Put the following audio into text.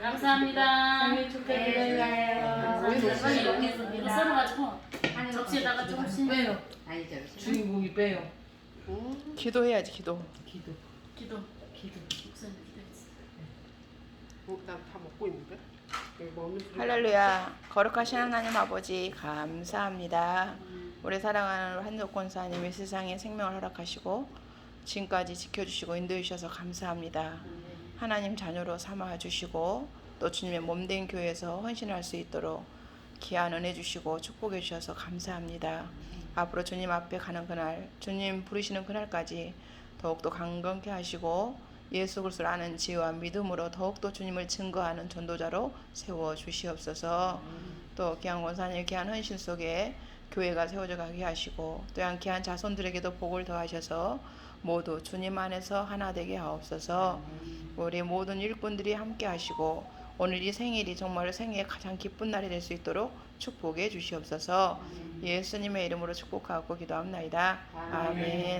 감사합니다. 생일 축하드려요. 감사합니다. 빨리 여기서 이거 썰어가지고 접시에다가 조금씩 빼요. 아니 저기 주인공이 빼요. 기도해야지 기도. 기도. 기도 기도. 목사님 기도했어. 난다 먹고 있는데 여기 먹는 소리 할렐루야. 거룩하신 하나님 아버지 감사합니다. 우리 사랑하는 한국 권사님이 세상에 생명을 허락하시고 지금까지 지켜주시고 인도해 주셔서 감사합니다. 하나님 자녀로 삼아 주시고 또 주님의 몸된 교회에서 헌신할 수 있도록 귀한 은혜 주시고 축복해 주셔서 감사합니다. 앞으로 주님 앞에 가는 그날, 주님 부르시는 그날까지 더욱더 강건케 하시고 예수 그리스도를 아는 지혜와 믿음으로 더욱더 주님을 증거하는 전도자로 세워 주시옵소서. 또 귀한 원사님 귀한 헌신 속에 교회가 세워져 가게 하시고 또한 귀한 자손들에게도 복을 더하셔서 모두 주님 안에서 하나 되게 하옵소서. 우리 모든 일꾼들이 함께 하시고 오늘 이 생일이 정말 생애의 가장 기쁜 날이 될 수 있도록 축복해 주시옵소서. 예수님의 이름으로 축복하고 기도합나이다. 아멘.